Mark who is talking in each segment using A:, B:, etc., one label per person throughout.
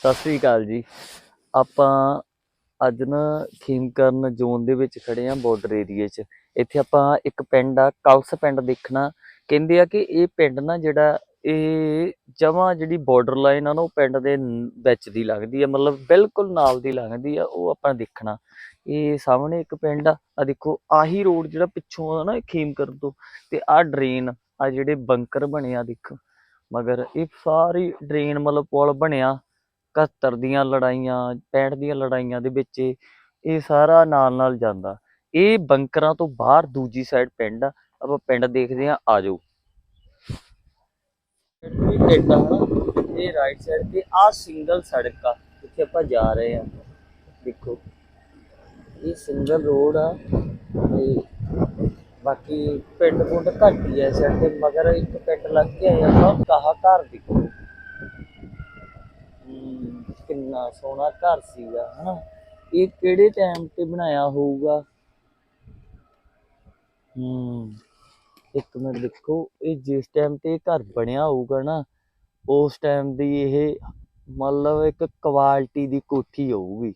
A: ਸਤਿ ਸ੍ਰੀ ਅਕਾਲ ਜੀ। ਆਪਾਂ ਅੱਜ ਨਾ ਖੀਮਕਰਨ ਜ਼ੋਨ ਦੇ ਵਿੱਚ ਖੜੇ ਆ ਬਾਰਡਰ ਏਰੀਏ 'ਚ। ਇੱਥੇ ਆਪਾਂ ਇੱਕ ਪਿੰਡ ਆ, ਕਲਸ ਪਿੰਡ ਦੇਖਣਾ। ਕਹਿੰਦੇ ਆ ਕਿ ਇਹ ਪਿੰਡ ਨਾ ਜਿਹੜਾ ਇਹ ਜਮਾਂ ਜਿਹੜੀ ਬਾਰਡਰ ਲਾਈਨ ਆ ਨਾ, ਉਹ ਪਿੰਡ ਦੇ ਵਿੱਚ ਦੀ ਲੱਗਦੀ ਆ। ਮਤਲਬ ਬਿਲਕੁਲ ਨਾਲ ਦੀ ਲੱਗਦੀ ਆ, ਉਹ ਆਪਾਂ ਦੇਖਣਾ। ਇਹ ਸਾਹਮਣੇ ਇੱਕ ਪਿੰਡ ਆ। ਆ ਦੇਖੋ, ਆਹੀ ਰੋਡ ਜਿਹੜਾ ਪਿੱਛੋਂ ਆ ਨਾ ਇਹ ਖੀਮਕਰਨ ਤੋਂ। ਤੇ ਆਹ ਡਰੇਨ ਆ ਜਿਹੜੇ ਬੰਕਰ ਬਣੇ ਆ ਦੇਖੋ। ਮਗਰ ਇਹ ਸਾਰੀ ਡਰੇਨ ਮਤਲਬ ਪੁਲ ਬਣਿਆ। 71 ਦੀਆਂ ਲੜਾਈਆਂ 65 ਦੀਆਂ ਲੜਾਈਆਂ ਦੇ ਵਿੱਚ ਇਹ ਸਾਰਾ ਨਾਲ ਨਾਲ ਜਾਂਦਾ। ਇਹ ਬੰਕਰਾਂ ਤੋਂ ਬਾਹਰ ਦੂਜੀ ਸਾਈਡ ਪਿੰਡ ਆ। ਆਪਾਂ ਪਿੰਡ ਦੇਖਦੇ ਆ ਆਜੋ ਇਹ ਪਿੰਡ ਆ ਇਹ ਰਾਈਟ ਸਾਈਡ ਤੇ ਆ ਸਿੰਗਲ ਸੜਕ ਆ ਜਿੱਥੇ ਆਪਾਂ ਜਾ ਰਹੇ ਆ ਦੇਖੋ ਇਹ ਸਿੰਗਲ ਰੋਡ ਆ ਤੇ ਬਾਕੀ ਪਿੰਡ ਪੁੰਡ ਘੱਟ ਹੀ ਐ ਸਾਈਡ ਤੇ ਮਗਰ ਇੱਕ ਪਿੰਡ ਲੱਗ ਕੇ ਆਇਆ ਆਪਾਂ ਕਹਾ ਘਰ ਦੇਖੋ। ਹਮ, ਕਿੰਨਾ ਸੋਹਣਾ ਘਰ ਸੀਗਾ, ਹਨਾ? ਇਹ ਕਿਹੜੇ ਟਾਈਮ ਤੇ ਬਣਾਇਆ ਹੋਊਗਾ? ਹਮ ਇੱਕ ਮਿੰਟ ਦੇਖੋ, ਇਹ ਜਿਸ ਟਾਈਮ ਤੇ ਇਹ ਘਰ ਬਣਿਆ ਹੋਊਗਾ ਨਾ, ਉਸ ਟਾਈਮ ਦੀ ਇਹ ਮਤਲਬ ਇੱਕ ਕੁਆਲਿਟੀ ਦੀ ਕੋਠੀ ਹੋਊਗੀ।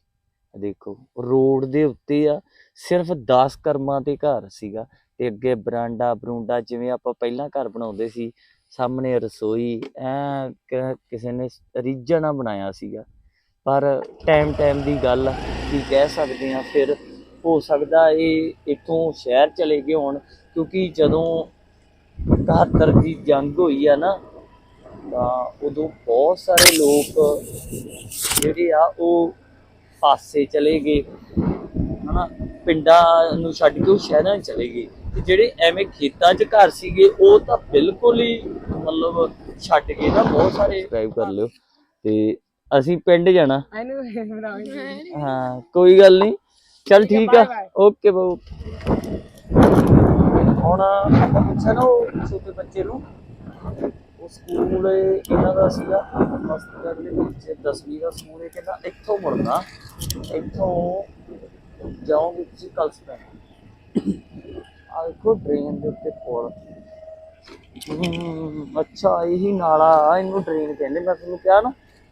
A: ਦੇਖੋ, ਰੋਡ ਦੇ ਉੱਤੇ ਆ, ਸਿਰਫ 10 ਕਰਮਾਂ ਤੇ ਘਰ ਸੀਗਾ। ਤੇ ਅੱਗੇ ਬਰਾਂਡਾ ਬਰੂੰਡਾ ਜਿਵੇਂ ਆਪਾਂ ਪਹਿਲਾਂ ਘਰ ਬਣਾਉਂਦੇ ਸੀ ਸਾਹਮਣੇ ਰਸੋਈ, ਐ ਕਿਸੇ ਨੇ ਰੀਝਾਂ ਬਣਾਇਆ ਸੀਗਾ। ਪਰ ਟਾਈਮ ਟਾਈਮ ਦੀ ਗੱਲ ਆ ਕੀ ਕਹਿ ਸਕਦੇ ਆ ਫਿਰ ਹੋ ਸਕਦਾ ਇਹ ਇੱਥੋਂ ਸ਼ਹਿਰ ਚਲੇ ਗਏ ਹੋਣ, ਕਿਉਂਕਿ ਜਦੋਂ 71 ਦੀ ਜੰਗ ਹੋਈ ਆ ਨਾ, ਤਾਂ ਉਦੋਂ ਬਹੁਤ ਸਾਰੇ ਲੋਕ ਜਿਹੜੇ ਆ, ਉਹ ਪਾਸੇ ਚਲੇ ਗਏ। ਹਨਾ, ਪਿੰਡਾਂ ਨੂੰ ਛੱਡ ਕੇ ਉਹ ਸ਼ਹਿਰਾਂ 'ਚ ਚਲੇ ਗਏ। ਤੇ ਜਿਹੜੇ ਐਵੇਂ ਖੇਤਾਂ 'ਚ ਘਰ ਸੀਗੇ ਉਹ ਤਾਂ ਬਿਲਕੁਲ ਹੀ ਮਤਲਬ ਛੱਡ ਗਏ ਨਾ ਬਹੁਤ ਸਾਰੇ ਸਬਸਕ੍ਰਾਈਬ ਕਰ ਲਿਓ। ਤੇ ਅਸੀਂ ਪਿੰਡ ਜਾਣਾ। ਹਾਂ ਕੋਈ ਗੱਲ ਨਹੀਂ। ਚਲ ਠੀਕ ਆ. ਓਕੇ ਬਾਊ ਹੁਣ ਆਪਾਂ ਪੁੱਛਿਆ ਨਾ ਉਹ ਛੋਟੇ ਬੱਚੇ ਨੂੰ ਉਹ ਸਕੂਲ ਇਹਨਾਂ ਦਾ ਸੀਗਾ ਮਸਤਗੜ ਦੇ ਵਿੱਚ 10ਵੀਂ ਦਾ ਸਕੂਲ ਹੈ ਕਹਿੰਦਾ ਇੱਥੋਂ ਮੁੜਨਾ ਇੱਥੋਂ ਜਾਓਗੇ ਤੁਸੀਂ ਕਲਸ ਪੈਣਾ ਆ ਦੇਖੋ ਡਰੇਨ ਦੇ ਉੱਤੇ ਪੁਲ ਅੱਛਾ, ਇਹੀ ਨਾਲਾ, ਇਹਨੂੰ ਡਰੇਨ ਕਹਿੰਦੇ। ਮੈਂ ਤੁਹਾਨੂੰ ਕਿਹਾ ਨਾ,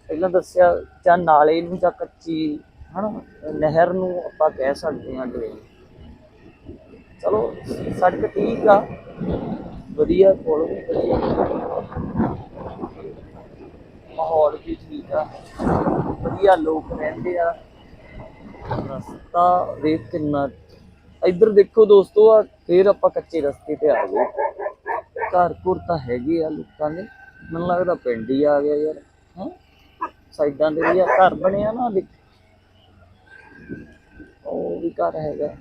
A: ਪਹਿਲਾਂ ਦੱਸਿਆ, ਜਾਂ ਨਾਲੇ ਨੂੰ ਜਾਂ ਕੱਚੀ, ਹਨਾ, ਨਹਿਰ ਨੂੰ ਆਪਾਂ ਕਹਿ ਸਕਦੇ ਹਾਂ ਡਰੇਨ ਚਲੋ, ਸੜਕ ਠੀਕ ਆ। ਵਧੀਆ ਪੁਲ ਵੀ ਵਧੀਆ। ਮਾਹੌਲ ਵੀ ਠੀਕ ਆ। ਵਧੀਆ ਲੋਕ ਰਹਿੰਦੇ ਆ। ਰਸਤਾ ਵੇਖ ਕਿੰਨਾ ਇੱਧਰ ਦੇਖੋ ਦੋਸਤੋ, ਆ ਫੇਰ ਆਪਾਂ ਕੱਚੇ ਰਸਤੇ ਤੇ ਆ ਗਏ। ਘਰ ਘੁਰ ਤਾਂ ਹੈਗੇ ਆ ਲੋਕਾਂ ਦੇ। ਮੈਨੂੰ ਲੱਗਦਾ ਪਿੰਡ ਹੀ ਆ ਗਿਆ ਯਾਰ, ਹਾਂ? ਸਾਈਡਾਂ ਦੇ ਵੀ ਆ, ਘਰ ਬਣਿਆ ਨਾ ਦੇਖ। ਉਹ ਵੀ ਘਰ ਹੈਗਾ।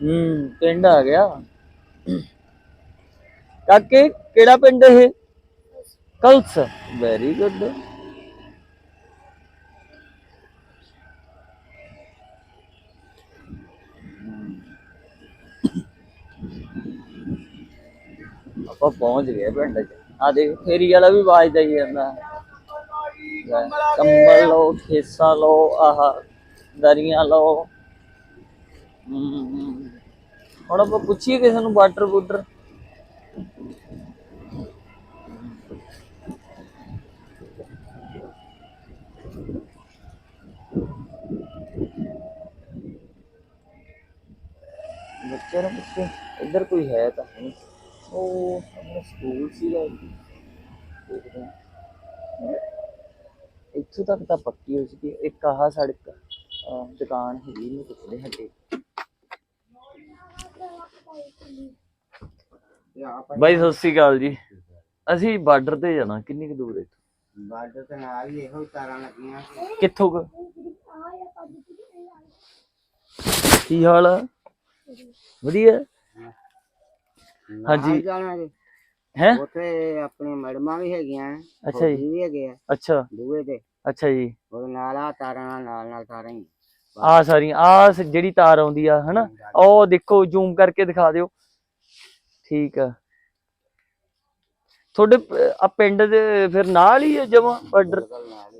A: ਹੂੰ, ਪਿੰਡ ਆ ਗਿਆ। ਕਾਕੇ, ਕਿਹੜਾ ਪਿੰਡ ਇਹ? ਕਲਸ। ਵੈਰੀ ਗੁੱਡ ਆਪਾਂ ਪਹੁੰਚ ਗਏ ਪਿੰਡ 'ਚ। ਆ ਦੇਖ ਫੇਰੀ ਵਾਲਾ ਵੀ ਆਵਾਜ਼ ਦੇਈ ਜਾਂਦਾ। ਕੰਬਲ ਲਓ ਖੇਸਾ ਲਓ ਆਹ ਦਰੀਆਂ ਲਓ। ਹਮ, ਹੁਣ ਆਪਾਂ ਪੁੱਛੀਏ ਕਿਸੇ ਨੂੰ ਵਾਟਰ ਬੂਟਰ ਬੱਚੇ ਨੂੰ ਪੁੱਛੇ ਇੱਧਰ ਕੋਈ ਹੈ ਤਾਂ ਨਹੀਂ। ਉਹ ਸਾਹਮਣੇ ਸਕੂਲ ਸੀਗਾ ਦੇਖਦੇ ਹਾਂ ਇੱਥੋਂ ਤੱਕ ਤਾਂ ਪੱਕੀ ਹੋ ਚੁੱਕੀ ਹੈ। ਇੱਕ ਆਹ ਸੜਕ ਅਹ ਦੁਕਾਨ ਹੈਗੀ ਨੂੰ ਪੁੱਛਦੇ ਹੱਟੇ ਬਾਈ ਸਤਿ ਸ੍ਰੀ ਅਕਾਲ ਜੀ। ਅਸੀਂ ਬਾਰਡਰ ਤੇ ਜਾਣਾ। ਕਿੰਨੀ ਕੁ ਦੂਰ ਹੈ ਇੱਥੋਂ?
B: ਬਾਰਡਰ ਤੇ ਨਾਲ ਹੀ ਇਹੋ ਤਾਰਾਂ ਲੱਗੀਆਂ।
A: ਕਿੱਥੋਂ ਕੁ? ਕੀ ਹਾਲ ਆ? ਵਧੀਆ। ਹਾਂਜੀ।
B: ਨਾਲ ਜਾਣਾ ਜੀ।
A: ਹੈ?
B: ਉੱਥੇ ਆਪਣੇ ਮੈਡਮਾਂ ਵੀ ਹੈਗੀਆਂ
A: ਅੱਛਾ ਜੀ।
B: ਵੀ ਹੈਗੇ ਆ।
A: ਅੱਛਾ।
B: ਦੂਏ ਦੇ
A: ਅੱਛਾ ਜੀ।
B: ਉਹਦੇ ਨਾਲ ਆ ਤਾਰਾਂ ਨਾਲ ਨਾਲ ਤਾਰਾਂ ਹੀ।
A: ਆ ਸਾਰੀਆਂ ਆ ਜਿਹੜੀ ਤਾਰ ਆਉਂਦੀ ਆ ਹਨਾ? ਉਹ ਦੇਖੋ ਜ਼ੂਮ ਕਰਕੇ ਦਿਖਾ ਦਿਓ। ਠੀਕ ਆ। ਤੁਹਾਡੇ ਆ ਪਿੰਡ ਦੇ ਫਿਰ ਨਾਲ ਹੀ ਜਮਾ ਬਾਰਡਰ?
B: ਆ।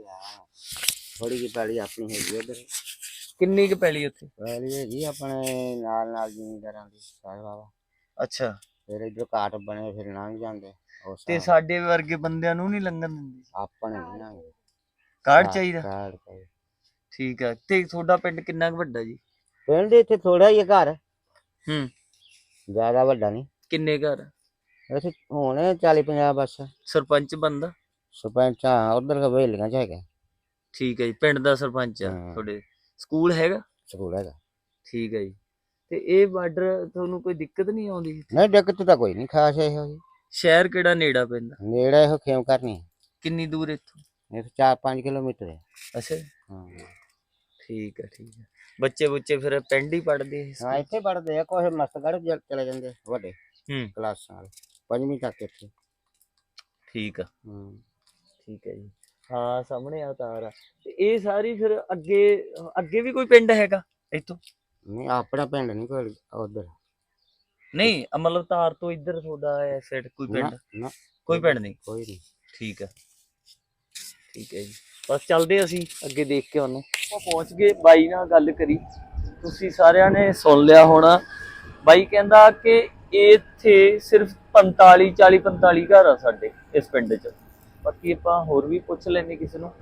B: ਥੋੜੀ ਜਿਹੀ ਪੈਲੀ ਆਪਣੀ ਹੈਗੀ ਉਧਰ।
A: ਕਿੰਨੀ ਕੁ ਪੈਲੀ ਉੱਥੇ?
B: ਪੈਲੀ ਹੈਗੀ ਆਪਣੇ ਨਾਲ ਨਾਲ ਜ਼ਿਮੀਂਦਾਰਾਂ ਦੀ ਸਾਰੇ ਬਾਬਾ
A: ਅੱਛਾ।
B: ਫਿਰ ਇਧਰ ਕਾਟ ਬਣੇ ਫਿਰ ਲੰਘ ਜਾਂਦੇ। ਉਸ
A: ਤੇ
B: ਹਿਸਾਬ
A: ਸਾਡੇ ਵਰਗੇ ਬੰਦਿਆਂ ਨੂੰ ਨਹੀਂ ਲੰਘਣ ਦਿੰਦੇ।
B: ਆਪਣੇ ਨਹੀਂ ਨਾ
A: ਕਾਰਡ ਚਾਹੀਦਾ।
B: ਕਾਰਡ ਚਾਹੀਦਾ।
A: ਠੀਕ ਆ। ਤੇ ਤੁਹਾਡਾ ਪਿੰਡ ਕਿੰਨਾ ਕੁ ਵੱਡਾ ਜੀ?
B: ਪਿੰਡ ਇੱਥੇ ਥੋੜਾ ਹੀ ਆ ਘਰ।
A: ਹੂੰ।
B: ਜ਼ਿਆਦਾ ਵੱਡਾ ਨਹੀਂ।
A: ਕਿੰਨੇ ਘਰ?
B: ਇੱਥੇ ਹੁਣ 40 50 ਬਸ।
A: ਸਰਪੰਚ ਬੰਦਾ
B: ਸਰਪੰਚ ਆ ਉਧਰ ਹਵੇਲੀਆਂ ਚ ਹੈਗਾ।
A: ਠੀਕ ਹੈ ਜੀ ਪਿੰਡ ਦਾ ਸਰਪੰਚ ਆ
B: ਹਾਂ।
A: ਤੁਹਾਡੇ। ਸਕੂਲ ਹੈਗਾ?
B: ਸਕੂਲ ਹੈਗਾ।
A: ਠੀਕ ਹੈ ਜੀ। ਤੇ ਇਹ ਬਾਰਡਰ ਤੁਹਾਨੂੰ ਕੋਈ ਦਿੱਕਤ ਨਹੀਂ ਆਉਂਦੀ?
B: ਨਹੀਂ ਦਿੱਕਤ ਤਾਂ ਕੋਈ ਨਹੀਂ ਖਾਸ ਇਹੋ ਜੀ
A: ਸ਼ਹਿਰ ਕਿਹੜਾ ਨੇੜਾ ਪੈਂਦਾ?
B: ਨੇੜੇ ਇਹੋ ਖੇਮ ਕਰਨੀ
A: ਕਿੰਨੀ ਦੂਰ ਇੱਥੋਂ?
B: ਇਹ 4-5 ਕਿਲੋਮੀਟਰ ਹੈ।
A: ਅੱਛਾ
B: ਹਾਂ।
A: ਠੀਕ ਹੈ ਠੀਕ ਹੈ। ਬੱਚੇ ਬੁੱਚੇ ਫਿਰ ਪਿੰਡ ਹੀ ਪੜਦੇ
B: ਹਾਂ ਇੱਥੇ ਪੜਦੇ ਆ ਕੋਈ ਮਸਤਗੜ ਚਲੇ ਜਾਂਦੇ ਵੱਡੇ
A: ਹੂੰ।
B: ਕਲਾਸਾਂ ਵਾਲੇ ਪੰਜਵੀਂ ਤੱਕ ਇੱਥੇ।
A: ਠੀਕ ਆ।
B: ਹੂੰ।
A: ਠੀਕ ਹੈ ਜੀ। ਹਾਂ ਸਾਹਮਣੇ ਆ ਤਾਰ ਆ। ਤੇ ਇਹ ਸਾਰੀ ਫਿਰ ਅੱਗੇ ਅੱਗੇ ਵੀ ਕੋਈ ਪਿੰਡ ਹੈਗਾ ਇੱਥੋਂ?
B: ਨਹੀਂ ਆਪਣਾ ਪਿੰਡ ਨਹੀਂ ਕੋਈ ਉਧਰ।
A: ਨਹੀਂ ਅ, ਮਤਲਬ ਤਾਰ ਤੋਂ ਇੱਧਰ ਤੁਹਾਡਾ ਇਹ ਸਾਈਡ ਕੋਈ ਪਿੰਡ?
B: ਨਾ।
A: ਕੋਈ ਪਿੰਡ ਨਹੀਂ
B: ਕੋਈ ਨਹੀਂ
A: ਠੀਕ ਹੈ। ਠੀਕ ਹੈ ਜੀ। ਬਸ ਚੱਲਦੇ ਅਸੀਂ ਅੱਗੇ ਦੇਖ ਕੇ ਆਉਨੇ ਆਪਾਂ ਪਹੁੰਚ ਗਏ ਬਾਈ ਨਾਲ ਗੱਲ ਕਰੀ। ਤੁਸੀਂ ਸਾਰਿਆਂ ਨੇ ਸੁਣ ਲਿਆ ਹੋਣਾ। ਬਾਈ ਕਹਿੰਦਾ ਕਿ ਇੱਥੇ ਸਿਰਫ 45 40 45 ਘਰ ਆ ਸਾਡੇ ਇਸ ਪਿੰਡ 'ਚ। ਬਾਕੀ ਆਪਾਂ ਹੋਰ ਵੀ ਪੁੱਛ ਲੈਨੇ ਕਿਸੇ ਨੂੰ।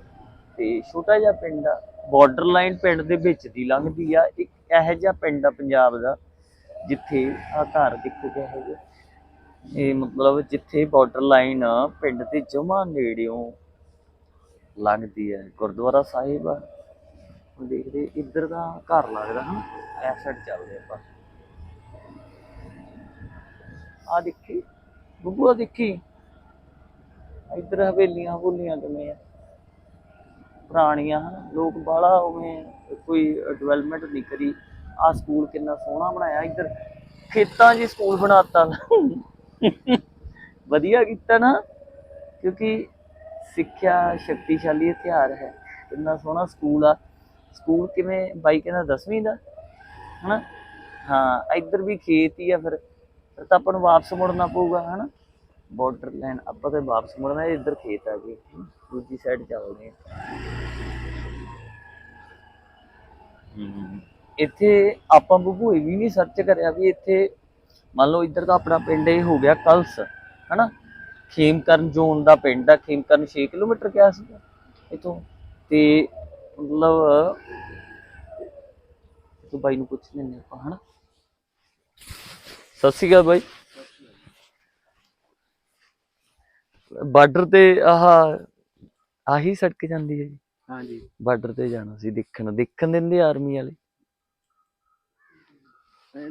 A: ਤੇ ਛੋਟਾ ਜਿਹਾ ਪਿੰਡ ਆ। ਬਾਰਡਰ ਲਾਈਨ ਪਿੰਡ ਦੇ ਵਿੱਚ ਦੀ ਲੰਘਦੀ ਆ। ਇੱਕ ਇਹੋ ਜਿਹਾ ਪਿੰਡ ਆ ਪੰਜਾਬ ਦਾ, ਜਿੱਥੇ ਆ ਘਰ ਦੇਖੋ ਕਿਹੋ ਜਿਹੇ ਇਹ ਮਤਲਬ ਜਿੱਥੇ ਬਾਰਡਰ ਲਾਈਨ ਪਿੰਡ ਦੇ ਜਮਾ ਨੇੜਿਓਂ ਲੱਗਦੀ ਹੈ, ਗੁਰਦੁਆਰਾ ਸਾਹਿਬ ਆ। ਦੇਖਦੇ, ਇੱਧਰ ਦਾ ਘਰ ਲੱਗਦਾ ਹਾਂ ਐਸ ਸਾਈਡ ਚੱਲਦੇ ਆਪਾਂ। ਆ ਦੇਖੀ, ਬੱਬੂ ਆ ਦੇਖੀ। ਇੱਧਰ ਹਵੇਲੀਆਂ ਹਵੇਲੀਆਂ ਕਿਵੇਂ ਆ। ਪੁਰਾਣੀਆਂ ਹਨ, ਲੋਕ ਬਾਲਾ ਉਵੇਂ ਕੋਈ ਡਿਵੈਲਪਮੈਂਟ ਨਹੀਂ ਕਰੀ। ਆ ਸਕੂਲ ਕਿੰਨਾ ਸੋਹਣਾ ਬਣਾਇਆ ਇੱਧਰ। ਖੇਤਾਂ 'ਚ ਹੀ ਸਕੂਲ ਬਣਾਤਾ। ਵਧੀਆ ਕੀਤਾ ਨਾ। ਕਿਉਂਕਿ ਸਿੱਖਿਆ ਸ਼ਕਤੀਸ਼ਾਲੀ ਹਥਿਆਰ ਹੈ। ਕਿੰਨਾ ਸੋਹਣਾ ਸਕੂਲ ਆ। ਸਕੂਲ ਕਿਵੇਂ? ਬਾਈ ਕਹਿੰਦਾ 10ਵੀਂ ਦਾ। ਹਨਾ? ਹਾਂ, ਇੱਧਰ ਵੀ ਖੇਤ ਹੀ ਆ ਫਿਰ। ਫਿਰ ਤਾਂ ਆਪਾਂ ਨੂੰ ਵਾਪਸ ਮੁੜਨਾ ਪਊਗਾ, ਹਨਾ? ਬਾਰਡਰ ਲਾਈਨ ਆਪਾਂ ਤਾਂ ਵਾਪਸ ਮੁੜਨਾ ਇੱਧਰ ਖੇਤ ਆ ਗਏ ਦੂਜੀ ਸਾਈਡ ਚੱਲਦੇ ਇੱਥੇ ਆਪਾਂ ਬਬੂ ਇਹ ਵੀ ਨਹੀਂ ਸਰਚ ਕਰਿਆ ਵੀ ਇੱਥੇ ਮੰਨ ਲਓ ਇੱਧਰ ਤਾਂ ਆਪਣਾ ਪਿੰਡ ਇਹ ਹੋ ਗਿਆ ਕਲਸ, ਹਨਾ? ਖੇਮਕਰਨ ਜ਼ੋਨ ਦਾ ਪਿੰਡ ਆ, ਖੇਮਕਰਨ 6 ਕਿਲੋਮੀਟਰ ਕਿਆ ਸੀ? ਇਥੋਂ। ਤੇ ਮਤਲਬ ਤੂੰ ਬਾਈ ਨੂੰ ਪੁੱਛ ਲੈਂਦੇ ਆਪਾਂ, ਹਨਾ? ਸਤਿ ਸ਼੍ਰੀ ਅਕਾਲ ਬਾਈ। ਬਾਰਡਰ ਤੇ ਆਹ, ਆਹੀ ਸੜਕ ਜਾਂਦੀ ਹੈ ਜੀ।
B: ਹਾਂਜੀ।
A: ਬਾਰਡਰ ਤੇ ਜਾਣਾ ਸੀ ਦੇਖਣ ਦੇਖਣ ਦਿੰਦੇ ਆਰਮੀ ਵਾਲੇ।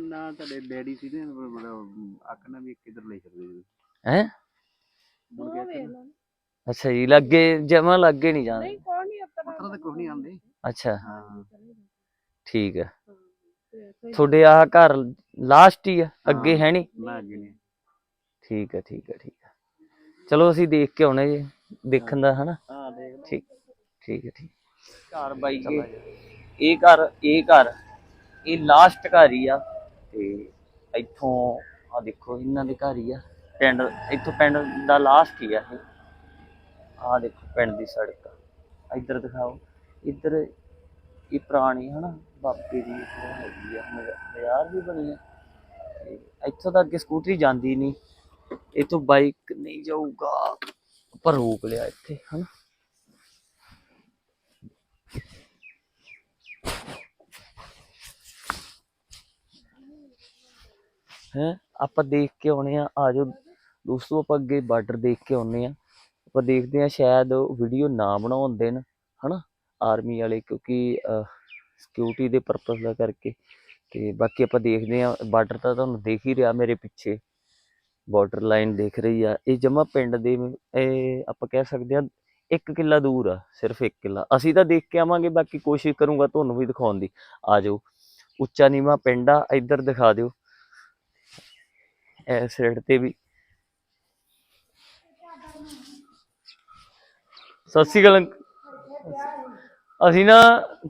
B: ਨਾ ਤੁਹਾਡੇ ਡੈਡੀ ਸੀ ਨੇ ਬੜਾ ਆਖਣਾ ਵੀ ਕਿੱਧਰ ਲੈ ਸਕਦੇ
A: ਹੈ? ਅੱਛਾ ਜੀ ਲੱਗੇ ਜਮਾ ਲੱਗੇ ਨਹੀਂ ਜਾਂਦੇ
B: ਪਤਾ ਤਾਂ ਕੁਝ ਨਹੀਂ ਆਉਂਦੇ।
A: ਅੱਛਾ।
B: ਹਾਂ।
A: ਠੀਕ ਹੈ। ਤੁਹਾਡੇ ਆਹ ਘਰ ਲਾਸਟ ਹੀ ਆ ਅੱਗੇ ਹੈ ਨਹੀਂ
B: ਨਾ? ਅੱਗੇ ਨਹੀਂ।
A: ਠੀਕ ਹੈ ਠੀਕ ਹੈ ਠੀਕ ਹੈ। ਚਲੋ ਅਸੀਂ ਦੇਖ ਕੇ ਆਉਣੇ ਜੀ ਦੇਖਣ ਦਾ ਹਨਾ?
B: ਹਾਂ ਦੇਖ
A: ਠੀਕ। ਠੀਕ ਹੈ ਠੀਕ ਘਰ ਬਾਈ ਕੇ ਇਹ ਘਰ ਇਹ ਘਰ ਇਹ ਲਾਸਟ ਘਰ ਹੀ ਆ। ਤੇ ਇੱਥੋਂ ਆ ਦੇਖੋ ਇਹਨਾਂ ਦੇ ਘਰ ਹੀ ਆ। ਪਿੰਡ ਇੱਥੋਂ ਪਿੰਡ ਦਾ ਲਾਸਟ ਹੀ ਆ ਇਹ। ਆ ਦੇਖੋ ਪਿੰਡ ਦੀ ਸੜਕ ਇੱਧਰ ਦਿਖਾਓ। ਇੱਧਰ ਇਹ ਪੁਰਾਣੀ ਹਨਾ ਬਾਬੇ ਦੀ ਹੈਗੀ ਆ ਮਜ਼ਾਰ ਵੀ ਬਣੀ ਆ। ਇੱਥੋਂ ਤਾਂ ਅੱਗੇ ਸਕੂਟਰੀ ਜਾਂਦੀ ਨਹੀਂ। ਇੱਥੋਂ ਬਾਈਕ ਨਹੀਂ ਜਾਊਗਾ। ਪਰ ਰੋਕ ਲਿਆ ਇੱਥੇ ਹਨਾ। ਹੈ? ਆਪਾਂ ਦੇਖ ਕੇ ਆਉਣੇ ਆ ਆ ਜਾਓ। ਦੋਸਤੋ, ਆਪਾਂ ਅੱਗੇ ਬਾਰਡਰ ਦੇਖ ਕੇ ਆਉਨੇ ਆ। ਆਪਾਂ ਦੇਖਦੇ ਆ ਸ਼ਾਇਦ ਵੀਡੀਓ ਨਾ ਬਣਾਉਣ ਦੇਣ, ਹਨਾ? ਆਰਮੀ ਵਾਲੇ, ਕਿਉਂਕਿ ਸਿਕਿਉਰਿਟੀ ਦੇ ਪਰਪਸ ਦਾ ਕਰਕੇ। ਤੇ ਬਾਕੀ ਆਪਾਂ ਦੇਖਦੇ ਆ, ਬਾਰਡਰ ਤਾਂ ਤੁਹਾਨੂੰ ਦੇਖ ਹੀ ਰਿਹਾ ਮੇਰੇ ਪਿੱਛੇ। ਬਾਰਡਰ ਲਾਈਨ ਦੇਖ ਰਹੀ ਆ। ਇਹ ਜਮਾ ਪਿੰਡ ਦੇ, ਇਹ ਆਪਾਂ ਕਹਿ ਸਕਦੇ ਆ, ਇੱਕ ਕਿੱਲਾ ਦੂਰ ਆ, ਸਿਰਫ ਇੱਕ ਕਿੱਲਾ। ਅਸੀਂ ਤਾਂ ਦੇਖ ਕੇ ਆਵਾਂਗੇ, ਬਾਕੀ ਕੋਸ਼ਿਸ਼ ਕਰੂੰਗਾ ਤੁਹਾਨੂੰ ਵੀ ਦਿਖਾਉਣ ਦੀ। ਆ ਜਾਓ। ਉੱਚਾ ਨੀਵਾਂ ਪਿੰਡ ਆ, ਇੱਧਰ ਦਿਖਾ ਦਿਓ। ਇਸ ਸਾਈਡ ਤੇ ਵੀ। ਸਤਿ ਸ਼੍ਰੀ ਅਕਾਲ ਅਸੀਂ ਨਾ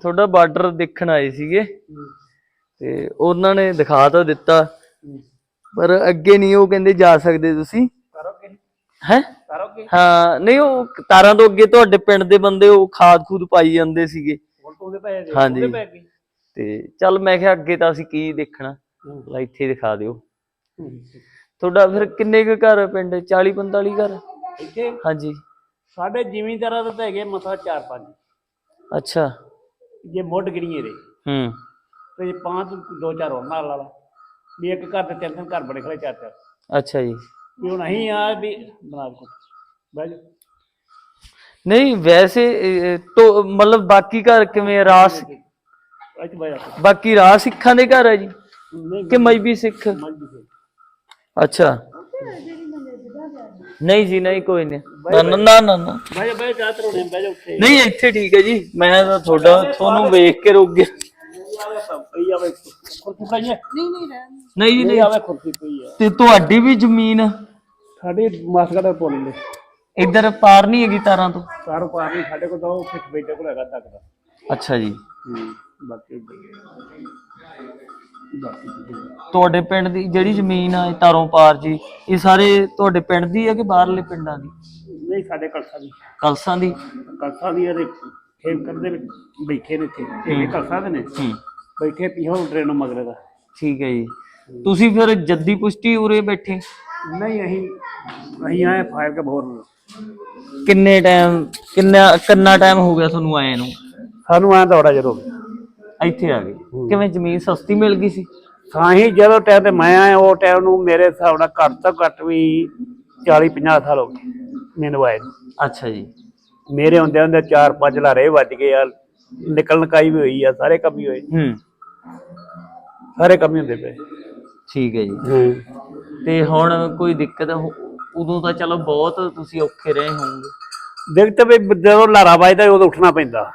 A: ਤੁਹਾਡਾ ਬਾਰਡਰ ਦੇਖਣ ਆਏ ਸੀਗੇ। ਤੇ ਉਹਨਾਂ ਨੇ ਦਿਖਾ ਤਾਂ ਦਿੱਤਾ ਪਰ ਅੱਗੇ ਨਹੀਂ ਉਹ ਕਹਿੰਦੇ ਜਾ ਸਕਦੇ ਤੁਸੀਂ। ਹੈ? ਹਾਂ ਨਹੀਂ ਉਹ ਤਾਰਾਂ ਤੋਂ ਅੱਗੇ ਤੁਹਾਡੇ ਪਿੰਡ ਦੇ ਬੰਦੇ ਉਹ ਖਾਦ ਖੂਦ ਪਾਈ ਜਾਂਦੇ ਸੀਗੇ। ਹਾਂਜੀ। ਤੇ ਚੱਲ ਮੈਂ ਕਿਹਾ ਅੱਗੇ ਤਾਂ ਅਸੀਂ ਕੀ ਦੇਖਣਾ। ਲੈ ਇੱਥੇ ਦਿਖਾ ਦਿਓ। ਤੁਹਾਡਾ ਫਿਰ ਕਿੰਨੇ ਕੁ ਘਰ ਆ ਪਿੰਡ? 40 45 ਘਰ?
B: ਇੱਥੇ
A: ਹਾਂਜੀ।
B: ਸਾਡੇ ਜ਼ਿਮੀਂਦਾਰਾਂ ਦੇ ਤਾਂ ਹੈਗੇ ਮਸਾ ਚਾਰ ਪੰਜ।
A: ਅੱਛਾ।
B: ਜੇ ਮੁੱਢ ਗਿਣੀਏ ਦੇ।
A: ਹੂੰ।
B: ਤੇ ਪੰਜ ਦੋ ਚਾਰ ਹੋਰ ਨਾਲ ਲਾ ਲਾ। ਵੀ ਇੱਕ ਘਰ ਤੇ ਤਿੰਨ ਤਿੰਨ ਘਰ ਬਣੇ ਖੜੇ ਚਾਰ ਚਾਰ।
A: ਅੱਛਾ ਜੀ।
B: ਵੀ ਹੁਣ ਅਸੀਂ ਆ ਵੀ ਬਣਾ ਕੋ ਬਹਿ ਜਾ
A: ਨਹੀਂ ਵੈਸੇ ਤੋ ਮਤਲਬ ਬਾਕੀ ਘਰ ਕਿਵੇਂ ਆ? ਰਾਸ
B: ਅੱਜ ਬਹਿ ਜਾ।
A: ਬਾਕੀ ਰਾਸ ਸਿੱਖਾਂ ਦੇ ਘਰ ਹੈ ਜੀ?
B: ਨਹੀਂ
A: ਕਿ ਮਜਬੀ ਸਿੱਖ। ਅੱਛਾ। ਨਹੀਂ ਜੀ ਨਹੀਂ ਕੋਈ ਨਹੀਂ। ਨਾ ਨਾ ਨਾ ਨਾ ਨਾ।
B: ਬਹਿ ਜਾ ਬਹਿ ਜਾ ਚਾਹ ਤਰੋਣੇ ਬਹਿ ਜਾ ਉੱਥੇ
A: ਨਹੀਂ ਇੱਥੇ ਠੀਕ ਹੈ ਜੀ। ਮੈਂ ਤਾਂ ਤੁਹਾਡਾ ਤੁਹਾਨੂੰ ਵੇਖ ਕੇ ਰੁਕ ਗਿਆ।
B: ਨਹੀਂ ਨਹੀਂ
A: ਜੀ
B: ਆਵੇ ਕੁਰਸੀ ਪਈ ਹੈ
A: ਤੇ ਤੁਹਾਡੀ ਵੀ ਜ਼ਮੀਨ
B: ਸਾਡੇ ਮਾਸਕਾ ਦਾ ਪੁੱਲ ਨੇ।
A: ਇੱਧਰ ਪਾਰ ਨਹੀਂ ਹੈਗੀ ਤਾਰਾਂ ਤੋਂ?
B: ਸਾਰ ਪਾਰ ਨਹੀਂ ਸਾਡੇ ਕੋਲ ਤਾਂ ਉਹ ਫਿੱਟ ਬੈਠੇ ਕੋਲ ਹੈਗਾ ਤੱਕ ਦਾ।
A: ਅੱਛਾ ਜੀ।
B: ਬਾਕੀ
A: ਤੁਹਾਡੇ ਪਿੰਡ ਦੀ ਜਿਹੜੀ ਜ਼ਮੀਨ ਆ ਇਹ ਤਾਰੋਂ ਪਾਰ ਜੀ ਇਹ ਸਾਰੇ ਤੁਹਾਡੇ ਪਿੰਡ ਦੀ ਹੈ ਕਿ ਬਾਹਰਲੇ ਪਿੰਡਾਂ ਦੀ?
B: ਨਹੀਂ ਸਾਡੇ ਕਲਸਾ ਦੀ।
A: ਕਲਸਾਂ ਦੀ?
B: ਕਲਸਾ ਦੀ ਇਹਦੇ ਕਰਦੇ ਵਿੱਚ ਬੈਠੇ ਨੇ ਇੱਥੇ। ਇਹ ਕਲਸਾ ਦੇ ਨੇ?
A: ਹੂੰ।
B: ਬੈਠੇ ਪੀਹੋ ਟ੍ਰੇਨ ਮਗਰੇ ਦਾ।
A: ਠੀਕ ਹੈ ਜੀ। ਤੁਸੀਂ ਫਿਰ ਜੱਦੀ ਪੁਸ਼ਟੀ ਉਰੇ ਬੈਠੇ?
B: ਨਹੀਂ ਅਸੀਂ ਅਸੀਂ ਆਏ ਫਾਇਰ ਕੇ ਬੋਰ
A: ਕਿੰਨੇ ਟਾਈਮ ਕਿੰਨਾ ਕਿੰਨਾ ਟਾਈਮ ਹੋ ਗਿਆ ਤੁਹਾਨੂੰ ਆਏ ਨੂੰ?
B: ਸਾਨੂੰ ਆਇਆ ਦੌੜਾ ਜਦੋਂ
A: ਇੱਥੇ ਆ ਗਏ। ਕਿਵੇਂ ਜ਼ਮੀਨ ਸਸਤੀ ਮਿਲ ਗਈ ਸੀ?
B: ਸਾਹੀਂ ਜਦੋਂ ਟਾਈਮ ਤੇ ਮੈਂ ਆਇਆ ਉਹ ਟਾਈਮ ਨੂੰ ਮੇਰੇ ਹਿਸਾਬ ਨਾਲ ਘੱਟ ਤੋਂ ਘੱਟ ਵੀ 40 50 ਸਾਲ ਹੋ ਗਏ ਮੈਨੂੰ ਆਏ ਨੂੰ।
A: ਅੱਛਾ ਜੀ।
B: ਮੇਰੇ ਹੁੰਦੇ ਹੁੰਦੇ ਚਾਰ ਪੰਜ ਲਾਰੇ ਵੱਜ ਗਏ ਯਾਰ ਨਿਕਲਣ ਕਾਈ ਵੀ ਹੋਈ ਆ ਸਾਰੇ ਕੰਮ ਹੀ ਹੋਏ।
A: ਹੂੰ।
B: ਸਾਰੇ ਕੰਮ ਹੀ ਹੁੰਦੇ ਪਏ।
A: ਠੀਕ ਹੈ ਜੀ।
B: ਹੂੰ।
A: ਤੇ ਹੁਣ ਕੋਈ ਦਿੱਕਤ ਹੋ- ਉਦੋਂ ਤਾਂ ਚਲੋ ਬਹੁਤ ਤੁਸੀਂ ਔਖੇ ਰਹੇ ਹੋਵੋਗੇ।
B: ਦੇਖ ਤੇ ਵੀ ਜਦੋਂ ਲਾਰਾ ਵੱਜਦਾ ਉਦੋਂ ਉੱਠਣਾ ਪੈਂਦਾ।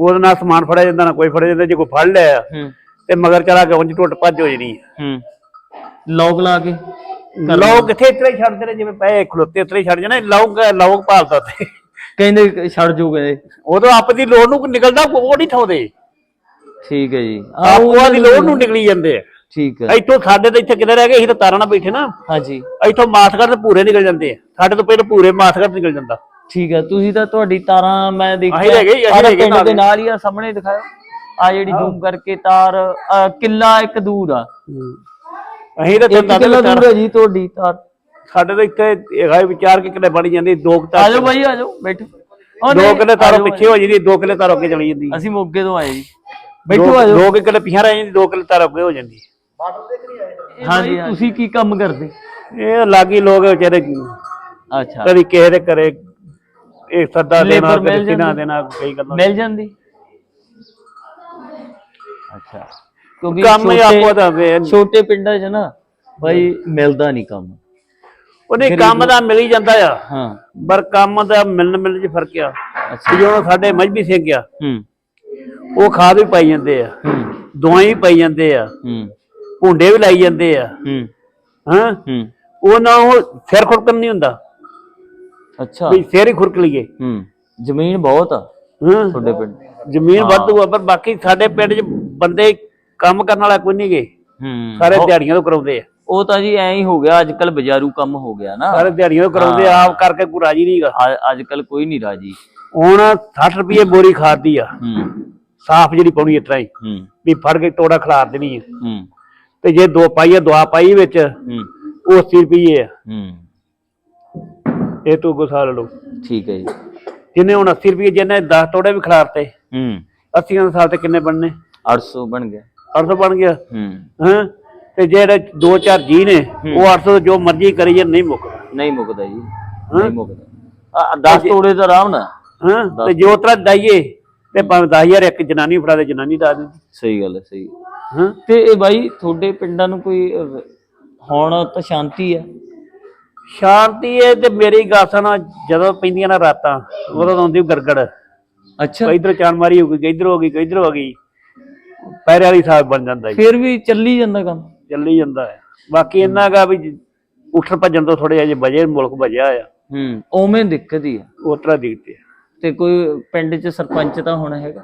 B: ਉਹਦੇ ਨਾਲ ਸਮਾਨ ਫੜਿਆ ਜਾਂਦਾ ਨਾ ਕੋਈ ਫੜਿਆ ਜਾਂਦਾ ਜੇ ਕੋਈ ਫੜ ਲਿਆ
A: ਹੂੰ।
B: ਤੇ ਮਗਰ ਚਲਾ ਕੇ ਉਂਝ ਟੁੱਟ ਭੱਜ ਹੋ ਜਣੀ
A: ਹੂੰ। ਲੋਕ ਲਾ ਕੇ
B: ਲੋਕ ਕਿੱਥੇ ਇਤਰੇ ਛੱਡਦੇ ਨੇ ਜਿਵੇਂ ਪਏ ਖਲੋਤੇ ਇਤਰੇ ਛੱਡ ਜਾਣੇ ਲੋਕ ਲੋਕ ਭਾਲਦਾ ਤੇ
A: ਕਹਿੰਦੇ ਛੱਡ ਜੋ ਕਹਿੰਦੇ।
B: ਉਦੋਂ ਆਪ ਦੀ ਲੋੜ ਨੂੰ ਨਿਕਲਦਾ ਉਹ ਨਹੀਂ ਠਾਉਂਦੇ।
A: ਠੀਕ ਹੈ ਜੀ।
B: ਆਪੂਆਂ ਦੀ ਲੋੜ ਨੂੰ ਨਿਕਲੀ ਜਾਂਦੇ ਆ।
A: ਠੀਕ ਹੈ।
B: ਇੱਥੋਂ ਸਾਡੇ ਤਾਂ ਇੱਥੇ ਕਿਤੇ ਰਹਿ ਗਏ ਅਸੀਂ ਤਾਂ ਤਾਰਾਂ ਨਾਲ ਬੈਠੇ ਨਾ।
A: ਹਾਂਜੀ।
B: ਇੱਥੋਂ ਮਾਸਕਰ ਤੇ ਪੂਰੇ ਨਿਕਲ ਜਾਂਦੇ ਆ। ਸਾਡੇ ਤੋਂ ਪਹਿਲਾਂ ਪੂਰੇ ਮਾਸਕਰ ਨਿਕਲ ਜਾਂਦਾ।
A: ਠੀਕ ਹੈ ਤੁਸੀਂ ਤਾਂ ਤੁਹਾਡੀ ਤਾਰਾਂ ਮੈਂ ਦੇਖਿਆ
B: ਅਸੀਂ ਲੈ ਗਏ, ਅਸੀਂ
A: ਆਹ
B: ਲੈ ਗਏ
A: ਪਿੰਡ
B: ਨਾਲ।
A: ਦੇ ਨਾਲ ਹੀ ਆ ਸਾਹਮਣੇ ਦਿਖਾਓ। ਆ ਜਿਹੜੀ ਜ਼ੂਮ ਕਰਕੇ ਤਾਰ ਕਿੱਲਾ ਇੱਕ ਦੂਰ ਆ।
B: ਅਸੀਂ ਤਾਂ
A: ਇੱਕ ਕਿੱਲਾ ਦੂਰ ਹੈ ਜੀ ਤੁਹਾਡੀ ਤਾਰ।
B: ਸਾਡੇ ਤਾਂ ਇੱਥੇ ਹੈਗਾ ਵਿਚਾਰ ਕਿ ਕਿਲੇ ਬਣੀ ਜਾਂਦੀ ਦੋ ਕੁ
A: ਆ
B: ਤਾਰ
A: ਬਾਈ ਆ ਜਾਓ ਬੈਠੋ। ਉਹ
B: ਦੋ
A: ਨਹੀਂ,
B: ਕਿਲੇ
A: ਆ
B: ਤਾਰੋਂ
A: ਜਾਓ,
B: ਪਿੱਛੇ ਹੋ ਜਾਂਦੀ ਦੋ ਕਿਲੇ ਤਾਰ ਅੱਗੇ ਚਲੀ ਜਾਂਦੀ।
A: ਅਸੀਂ ਮੋਗੇ ਤੋਂ ਆਏ ਜੀ।
B: ਦੋ
A: ਬੈਠੋ ਆ ਜਾਓ।
B: ਦੋ ਕੁ ਕਿਲੇ ਪਿਛਾਂ ਰਹਿ ਜਾਂਦੀ ਦੋ ਕਿਲੇ ਤਾਰ ਅੱਗੇ ਹੋ ਜਾਂਦੀ।
A: ਹਾਂਜੀ ਤੁਸੀਂ ਕੀ ਕੰਮ ਕਰਦੇ?
B: ਇਹ ਲਾਗੀ ਲੋਕ ਵਿਚਾਰੇ।
A: ਅੱਛਾ।
B: ਕਦੀ ਕਿਸੇ ਦੇ ਘਰੇ ਇਹ ਸੱਦਾ ਦੇਣਾ
A: ਮਿਲ
B: ਕਦੀ ਸਿਨਾ
A: ਜਾਂਦੀ।
B: ਦੇਣਾ ਕਈ ਗੱਲਾਂ
A: ਮਿਲ ਜਾਂਦੀ। ਅੱਛਾ। ਕਿਉਂਕਿ
B: ਕੰਮ ਹੀ
A: ਛੋਟੇ-
B: ਆਪੋ ਦਾ ਵੇ।
A: ਛੋਟੇ ਪਿੰਡਾਂ 'ਚ ਨਾ ਬਾਈ ਮਿਲਦਾ ਨਹੀਂ ਕੰਮ।
B: ਉਹਨੇ ਕੰਮ ਦਾ ਮਿਲ ਹੀ ਜਾਂਦਾ ਆ।
A: ਹਾਂ।
B: ਪਰ ਕੰਮ ਦਾ ਮਿਲਣ ਮਿਲਣ 'ਚ ਫ਼ਰਕ ਆ।
A: ਅੱਛਾ।
B: ਜਿਉਂ ਸਾਡੇ ਮਜਬੀ ਸਿੰਘ ਆ
A: ਹੂੰ।
B: ਉਹ ਖਾਦ ਵੀ ਪਾਈ ਜਾਂਦੇ ਆ।
A: ਹੂੰ।
B: ਦਵਾਈ ਵੀ ਪਾਈ ਜਾਂਦੇ ਆ।
A: ਹੂੰ।
B: ਭੁੰਡੇ ਵੀ ਲਾਈ ਜਾਂਦੇ ਆ।
A: ਹੂੰ।
B: ਹਾਂ?
A: ਹੂੰ।
B: ਉਹ ਨਾ ਉਹ ਸਿਰ ਖੁਰਕਣ ਨਹੀਂ ਹੁੰਦਾ।
A: ਅੱਛਾ।
B: ਵੀ ਸਿਰ ਹੀ ਖੁਰਕ ਲਈਏ।
A: ਹੂੰ ਜ਼ਮੀਨ ਬਹੁਤ ਆ
B: ਹਾਂ।
A: ਤੁਹਾਡੇ ਪਿੰਡ।
B: ਜ਼ਮੀਨ ਵਾਧੂ ਆ ਪਰ ਬਾਕੀ ਸਾਡੇ ਪਿੰਡ 'ਚ ਬੰਦੇ ਕੰਮ ਕਰਨ ਵਾਲਾ ਕੋਈ ਨਹੀਂ ਗੇ
A: ਹੂੰ।
B: ਸਾਰੇ ਦਿਹਾੜੀਆਂ ਤੋਂ ਕਰਾਉਂਦੇ ਆ।
A: ਉਹ ਤਾਂ ਜੀ ਐਂ ਹੀ ਹੋ ਗਿਆ ਅੱਜ ਕੱਲ ਬਾਜ਼ਾਰੂ ਕੰਮ ਹੋ ਗਿਆ ਨਾ।
B: ਸਾਰੇ ਦਿਹਾੜੀਆਂ ਤੋਂ ਕਰਾਉਂਦੇ ਆ, ਆਪ ਕਰਕੇ ਕੋਈ ਰਾਜੀ ਨਹੀਂਗਾ
A: ਅੱਜ ਕੱਲ ਕੋਈ ਨਹੀਂ ਰਾਜੀ।
B: ਹੁਣ 60 ਰੁਪਏ ਬੋਰੀ ਖਾਦੀ ਆ।
A: ਹੂੰ।
B: ਸਾਫ਼ ਜਿਹੜੀ ਪਾਉਣੀ ਇਸ ਤਰ੍ਹਾਂ ਹੀ।
A: ਹੂੰ।
B: ਵੀ ਫੜ ਕੇ ਤੋੜਾ ਖਿਲਾਰ ਦੇਣੀ ਆ।
A: ਹੂੰ।
B: ਤੇ ਜੇ ਦੋ ਪਾਈਏ ਦਵਾ ਪਾਈ ਵਿੱਚ
A: ਹੂੰ।
B: ਉਹ 80 ਰੁਪਏ ਆ।
A: ਹੂੰ।
B: ਇਹ ਤੋਂ ਗੁਸਾ ਲਓ।
A: ਠੀਕ ਹੈ ਜੀ।
B: ਜਿੰਨੇ ਹੁਣ 80 ਰੁਪਏ ਜਿਹਨੇ 10 ਤੋੜੇ ਵੀ ਖਿਲਾਰਤੇ
A: ਹੂੰ।
B: 80 ਸਾਲ ਤੇ ਕਿੰਨੇ ਬਣਨੇ?
A: 800 ਬਣ ਗਿਆ।
B: 800 ਬਣ ਗਿਆ?
A: ਹੂੰ।
B: ਹਾਂ? ਤੇ ਜਿਹੜੇ ਦੋ ਚਾਰ ਜੀ ਨੇ ਉਹ 800 ਜੋ ਮਰਜ਼ੀ ਕਰੀ ਜੇ ਨਹੀਂ ਮੁੱਕਦਾ।
A: ਨਹੀਂ ਮੁੱਕਦਾ ਜੀ। ਨਹੀਂ ਮੁੱਕਦਾ। ਆ 10 ਤੋੜੇ ਤਾਂ ਆਰਾਮ ਨਾਲ।
B: ਹਾਂ? ਤੇ ਜੋ ਤਰ੍ਹਾਂ ਦਈਏ ਤੇ ਭਾਵੇਂ 10000 ਇੱਕ ਜਨਾਨੀ ਫੜਾ ਦੇ ਜਨਾਨੀ ਦਾ ਦਿੰਦੀ
A: ਸਹੀ ਗੱਲ ਹੈ ਸਹੀ।
B: ਹਾਂ?
A: ਤੇ ਇਹ ਬਾਈ ਤੁਹਾਡੇ ਪਿੰਡਾਂ ਨੂੰ ਕੋਈ ਹੁਣ ਤਾਂ ਸ਼ਾਂਤੀ ਹੈ।
B: ਸ਼ਾਂਤੀ ਹੈ ਤੇ ਮੇਰੀ ਗੱਲ ਸੁਣ ਜਦੋਂ ਪੈਂਦੀਆਂ ਨਾ ਰਾਤਾਂ ਉਦੋਂ ਆਉਂਦੀ ਗਰਗੜ
A: ਅੱਛਾ।
B: ਇਧਰ ਚਾਨ ਮਾਰੀ ਹੋ ਗਈ ਇਧਰ ਹੋ ਗਈ ਇਧਰ ਹੋ ਗਈ ਪੈਰੇ ਵਾਲੀ ਸਾਹਿਬ ਬਣ ਜਾਂਦਾ ਜੀ।
A: ਫਿਰ ਵੀ ਚੱਲੀ ਜਾਂਦਾ ਕੰਮ?
B: ਚੱਲੀ ਜਾਂਦਾ ਹੈ। ਬਾਕੀ ਇੰਨਾ ਗਾ ਵੀ ਉੱਠਣ ਭੱਜਣ ਤੋਂ ਥੋੜੇ ਜਿਹੇ ਵਜੇ ਮੁਲਕ ਭਜਿਆ ਆ
A: ਹੂੰ ਉਵੇਂ ਦਿੱਕਤ ਹੀ। ਆ
B: ਤਰ੍ਹਾਂ ਦਿਖਦੇ ਆ
A: ਤੇ ਕੋਈ ਪਿੰਡ 'ਚ ਸਰਪੰਚ ਤਾਂ ਹੋਣਾ ਹੈਗਾ?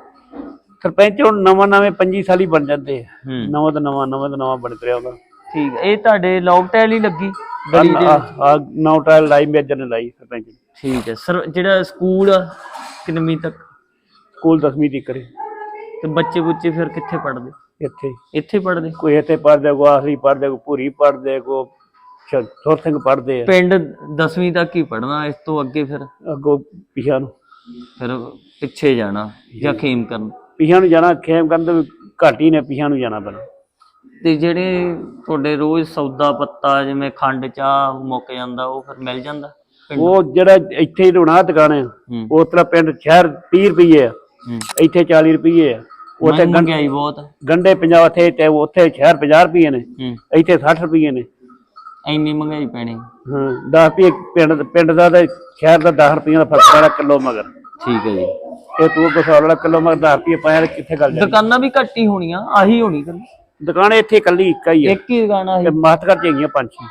B: ਸਰਪੰਚ ਹੁਣ ਨਵਾਂ ਨਵੇਂ 25 ਸਾਲ ਹੀ ਬਣ ਜਾਂਦੇ ਆ।
A: ਹੂੰ।
B: ਨਵਾਂ ਤੋਂ ਨਵਾਂ ਨਵਾਂ ਤੋਂ ਨਵਾਂ ਬਣ ਰਿਹਾ ਉਹਦਾ।
A: ਠੀਕ ਹੈ। ਇਹ ਤੁਹਾਡੇ ਲੌਕ ਟੈਲ ਹੀ ਲੱਗੀ? ਦੇ?
B: ਆ ਨੌ ਟਰਾਇਲ ਲਾਈ ਮੇਜਰ ਨੇ ਲਾਈ ਸਰਪੰਚ ਨੇ।
A: ਠੀਕ ਹੈ। ਸਰ ਜਿਹੜਾ ਸਕੂਲ ਕਿੰਨਵੀਂ ਤੱਕ?
B: ਸਕੂਲ 10ਵੀਂ ਦੀ ਕਰੇ।
A: ਤੇ ਬੱਚੇ ਬੁੱਚੇ ਫਿਰ ਕਿੱਥੇ ਪੜ੍ਹਦੇ?
B: ਇੱਥੇ ਹੀ।
A: ਇੱਥੇ ਪੜ੍ਹਦੇ?
B: ਕੋਈ ਇੱਥੇ ਪੜਦੇ ਕੋ ਆਖਰੀ ਪੜਦੇ ਕੋ ਪੂਰੀ ਪੜਦੇ ਕੋ ਸੁਰ ਸਿੰਘ ਪੜ੍ਹਦੇ ਆ।
A: ਪਿੰਡ 10ਵੀਂ ਤੱਕ ਹੀ ਪੜਨਾ ਇਸ ਤੋਂ ਅੱਗੇ ਫਿਰ?
B: ਅੱਗੋਂ ਪਿਛਾ ਨੂੰ।
A: ਫਿਰ ਪਿੱਛੇ ਜਾਣਾ ਜਾਂ ਖੇਮ ਕਰਨ?
B: ਪਿਛਾ ਨੂੰ ਜਾਣਾ ਖੇਮ ਕਰਨ ਤੋਂ ਘੱਟ ਨੇ ਪਿਛਾ ਨੂੰ ਜਾਣਾ ਪੈਣਾ।
A: ਤੇ ਜਿਹੜੇ ਤੁਹਾਡੇ ਰੋਜ਼ ਸੌਦਾ ਪੱਤਾ ਜਿਵੇਂ ਖੰਡ ਚਾਹ ਮੁੱਕ ਜਾਂਦਾ ਉਹ ਫਿਰ ਮਿਲ ਜਾਂਦਾ? ਪਿੰਡ?
B: ਉਹ ਜਿਹੜਾ ਇੱਥੇ ਹੀ ਰੋਣਾ ਦੁਕਾਨ
A: ਹੂੰ।
B: ਉਸ ਤਰ੍ਹਾਂ ਪਿੰਡ ਸ਼ਹਿਰ 30 ਰੁਪਏ ਆ।
A: ਹੂੰ।
B: ਇੱਥੇ 40 ਰੁਪਏ ਆ। ਉੱਥੇ
A: ਉੱਥੇ ਮਹਿੰਗਾਈ ਬਹੁਤ ਹੈ।
B: ਗੰਡੇ 50 ਉੱਥੇ ਤੇ ਉੱਥੇ ਸ਼ਹਿਰ 50 ਰੁਪਏ ਨੇ।
A: ਹੂੰ।
B: ਇੱਥੇ 60 ਰੁਪਏ ਨੇ।
A: ਇੰਨੀ ਮਹਿੰਗਾਈ ਪੈਣੀ।
B: ਹਾਂ 10 ਰੁਪਏ ਪਿੰਡ ਪਿੰਡ ਦਾ ਤੇ ਸ਼ਹਿਰ ਦਾ 10 ਰੁਪਏ ਦਾ ਫ਼ਰਕ ਪੈਣਾ ਕਿਲੋ ਮਗਰ।
A: ਠੀਕ ਹੈ ਜੀ।
B: ਤੇ ਤੂੰ ਕੋ ਵਾਲਾ ਕਿਲੋ ਮਗਰ 10 ਰੁਪਏ ਪਾਇਆ ਤੇ ਕਿੱਥੇ ਗੱਲ
A: ਦੁਕਾਨਾਂ ਵੀ ਘੱਟ ਹੀ ਹੋਣੀਆਂ ਆਹੀ ਹੋਣੀ ਕੱਲੀ
B: ਦੁਕਾਨ ਇੱਥੇ ਇਕੱਲੀ ਇੱਕ ਹੀ। ਆ
A: ਇੱਕ ਹੀ ਦੁਕਾਨ ਆਹੀ
B: ਤੇ ਮਾਤਕਰ ਚ ਹੈਗੀਆਂ ਪੰਜ ਛੇ।